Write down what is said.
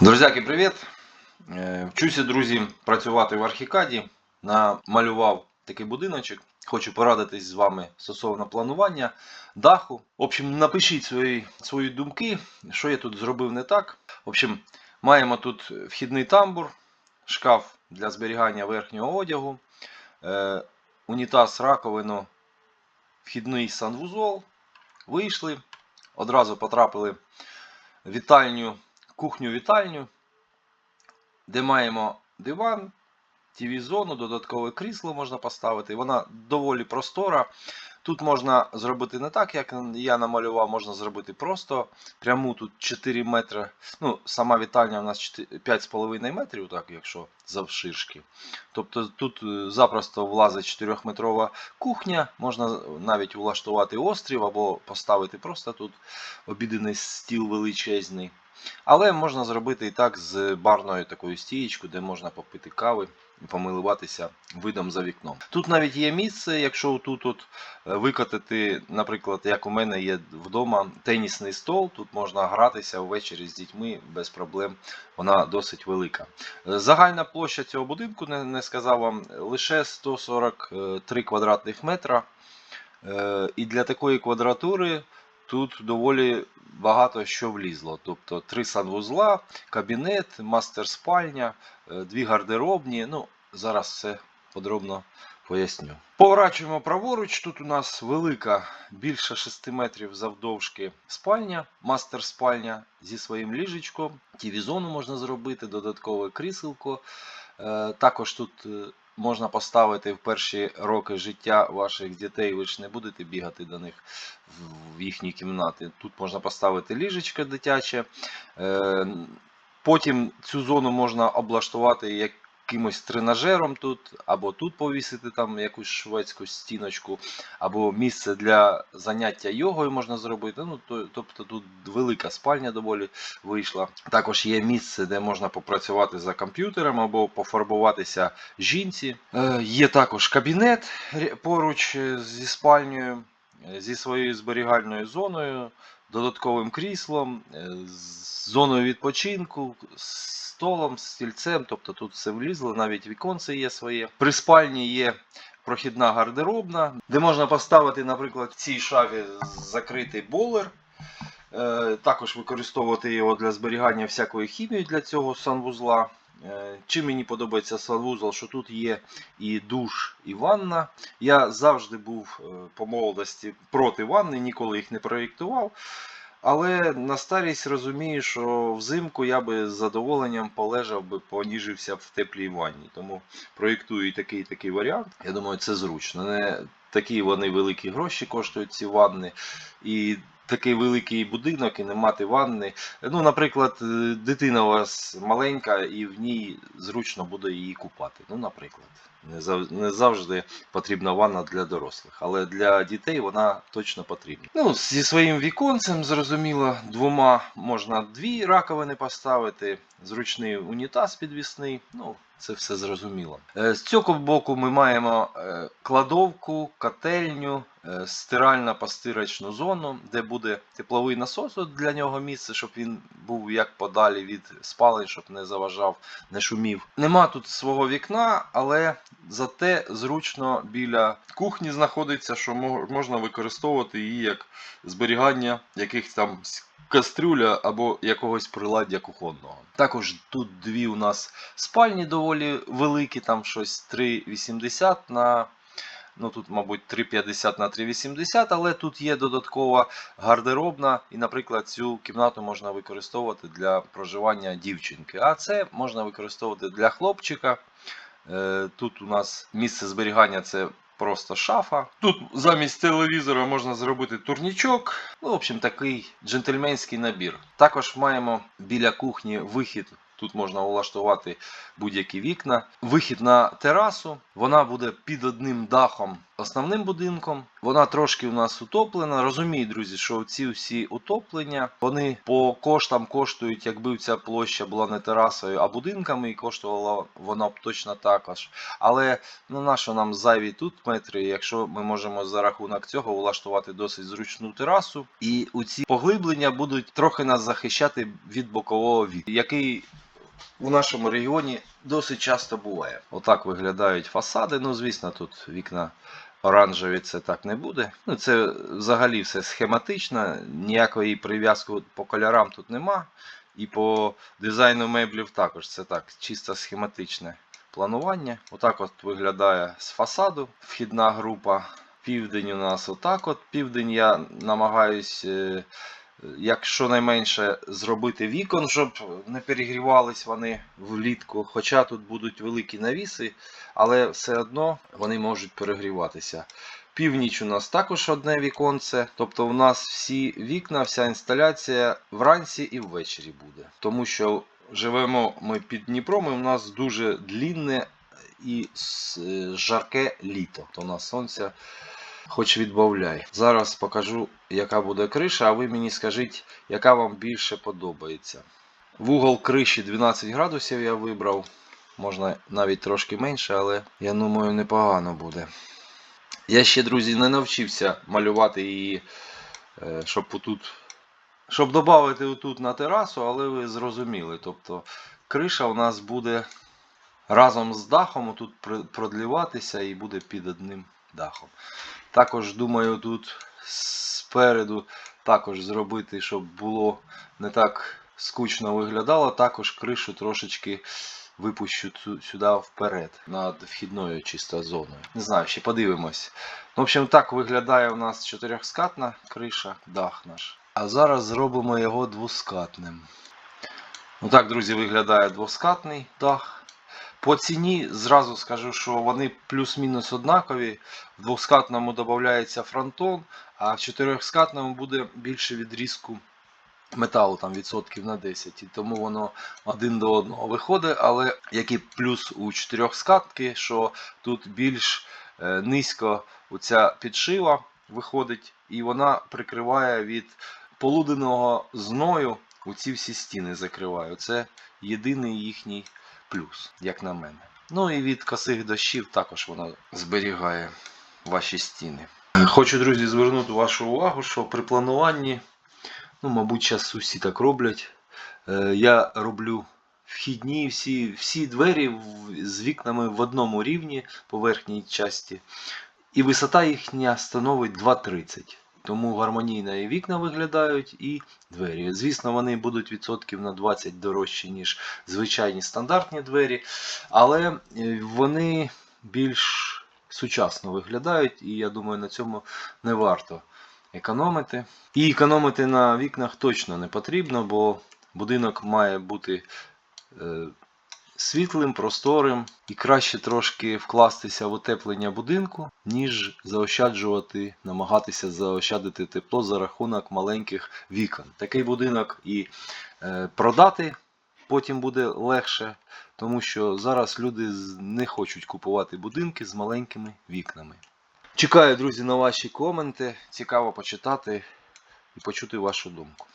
Друзяки, привіт! Е, Вчуся, друзі, працювати в Архікаді. Намалював такий будиночок. Хочу порадитись з вами стосовно планування даху. В общем, напишіть свої, свої думки, що я тут зробив не так. В общем, маємо тут вхідний тамбур, шкаф для зберігання верхнього одягу, е, унітаз, раковину, вхідний санвузол. Вийшли, одразу потрапили в вітальню кухню-вітальню, де маємо диван, тіві-зону, додаткове крісло можна поставити. Вона доволі простора. Тут можна зробити не так, як я намалював, можна зробити просто пряму тут 4 метри. Ну, сама вітальня у нас 5,5 метрів, так, якщо завширшки. Тобто тут е, запросто влазить 4-метрова кухня, можна навіть влаштувати острів або поставити просто тут обіденний стіл величезний. Але можна зробити і так з барною такою стієчкою, де можна попити кави і помилуватися видом за вікном. Тут навіть є місце, якщо тут от е, викотити, наприклад, як у мене є вдома тенісний стол, тут можна гратися ввечері з дітьми без проблем. Вона досить велика. Е, Загальна площа цього будинку, не, не сказав вам, лише 143 квадратних метра. Е, І для такої квадратури тут доволі багато що влізло. Тобто три санвузла, кабінет, мастер-спальня, е, дві гардеробні. Ну, зараз все подробно поясню. Поворачуємо праворуч. Тут у нас велика, більше 6 метрів завдовжки спальня, мастер-спальня зі своїм ліжечком. Тіві-зону можна зробити, додаткове кріселко. Е, Також тут е, можна поставити в перші роки життя ваших дітей, ви ж не будете бігати до них в- їхні кімнати. Тут можна поставити ліжечко дитяче. Е, Потім цю зону можна облаштувати якимось тренажером тут, або тут повісити там якусь шведську стіночку, або місце для заняття йогою можна зробити. Ну, то, тобто тут велика спальня доволі вийшла. Також є місце, де можна попрацювати за комп'ютером або пофарбуватися жінці. Е, є також кабінет поруч е, зі спальнею, е, зі своєю зберігальною зоною, додатковим кріслом, е, з зоною відпочинку, столом, з стільцем. Тобто тут все влізло, навіть віконце є своє. При спальні є прохідна гардеробна, де можна поставити, наприклад, в цій шафі закритий болер. Е, Також використовувати його для зберігання всякої хімії для цього санвузла. Е, Чим мені подобається санвузол, що тут є і душ, і ванна. Я завжди був е, по молодості проти ванни, ніколи їх не проєктував. Але на старість розумію, що взимку я би з задоволенням полежав би, поніжився в теплій ванні. Тому проєктую і такий і такий варіант. Я думаю, це зручно. Не такі вони великі гроші коштують ці ванни. І такий великий будинок і не мати ванни. Ну, наприклад, е, дитина у вас маленька і в ній зручно буде її купати. Ну, наприклад, не зав- не завжди потрібна ванна для дорослих, але для дітей вона точно потрібна. Ну, зі своїм віконцем, зрозуміло, двома можна дві раковини поставити, зручний унітаз підвісний. Ну, це все зрозуміло. Е, З цього боку ми маємо е, кладовку, котельню, е, стирально-постирочну зону, де буде тепловий насос для нього місце, щоб він був як подалі від спалень, щоб не заважав, не шумів. Нема тут свого вікна, але зате зручно біля кухні знаходиться, що можна використовувати її як зберігання якихось там кастрюля або якогось приладдя кухонного. Також тут дві у нас спальні доволі великі, там щось 3,80 на. Ну тут, мабуть, 3,50 на 3,80, але тут є додаткова гардеробна, і, наприклад, цю кімнату можна використовувати для проживання дівчинки. А це можна використовувати для хлопчика. Е, Тут у нас місце зберігання це просто шафа. Тут замість телевізора можна зробити турнічок. Ну, в общем, такий джентльменський набір. Також маємо біля кухні вихід. Тут можна влаштувати будь-які вікна. Вихід на терасу. Вона буде під одним дахом основним будинком. Вона трошки у нас утоплена. Розумію, друзі, що ці всі утоплення вони по коштам коштують, якби ця площа була не терасою, а будинками, і коштувала вона б точно також. Але ну на що нам зайві тут метри, якщо ми можемо за рахунок цього влаштувати досить зручну терасу, і у ці поглиблення будуть трохи нас захищати від бокового вітру, який у нашому регіоні досить часто буває. Отак виглядають фасади. Ну, звісно, тут вікна оранжеві це так не буде. Ну, це взагалі все схематично, ніякої прив'язки по кольорам тут нема. І по дизайну меблів також це так, чисто схематичне планування. Отак от виглядає з фасаду вхідна група. Південь у нас отак. от. Південь я намагаюсь. Якщо найменше зробити вікон, щоб не перегрівались вони влітку. Хоча тут будуть великі навіси, але все одно вони можуть перегріватися. Північ у нас також одне віконце, тобто у нас всі вікна, вся інсталяція вранці і ввечері буде. Тому що живемо ми під Дніпром, і у нас дуже длінне і жарке літо. То у нас сонця хоч відбавляй. Зараз покажу, яка буде криша, а ви мені скажіть, яка вам більше подобається. Вугол криші 12 градусів я вибрав. Можна навіть трошки менше, але я думаю, непогано буде. Я ще, друзі, не навчився малювати її, е, щоб отут. Щоб додати отут на терасу, але ви зрозуміли. Тобто криша у нас буде разом з дахом тут продліватися і буде під одним дахом. Також думаю, тут спереду також зробити, щоб було не так скучно виглядало. Також кришу трошечки випущу сюди вперед, над вхідною чисто зоною. Не знаю, ще подивимось. В общем, так виглядає у нас чотирьохскатна криша, дах наш. А зараз зробимо його двоскатним. Ну так, друзі, виглядає двоскатний дах. По ціні зразу скажу, що вони плюс-мінус однакові. В двоскатному додається фронтон, а в чотирьохскатному буде більше відрізку металу, там відсотків на 10. І тому воно один до одного виходить. Але який плюс у чотирьохскатки, що тут більш е, низько оця підшива виходить, і вона прикриває від полуденного зною оці всі стіни закриває. Це єдиний їхній плюс, як на мене. Ну і від косих дощів також вона зберігає ваші стіни. Хочу, друзі, звернути вашу увагу, що при плануванні, ну, мабуть, зараз усі так роблять. е, Я роблю вхідні всі, всі двері з вікнами в одному рівні по верхній часті. І висота їхня становить 2,30. Тому гармонійно і вікна виглядають, і двері. Звісно, вони будуть відсотків на 20 дорожчі, ніж звичайні стандартні двері, але е, вони більш сучасно виглядають, і я думаю, на цьому не варто економити. І економити на вікнах точно не потрібно, бо будинок має бути е, світлим, просторим і краще трошки вкластися в утеплення будинку, ніж заощаджувати, намагатися заощадити тепло за рахунок маленьких вікон. Такий будинок і е, продати потім буде легше, тому що зараз люди не хочуть купувати будинки з маленькими вікнами. Чекаю, друзі, на ваші коменти. Цікаво почитати і почути вашу думку.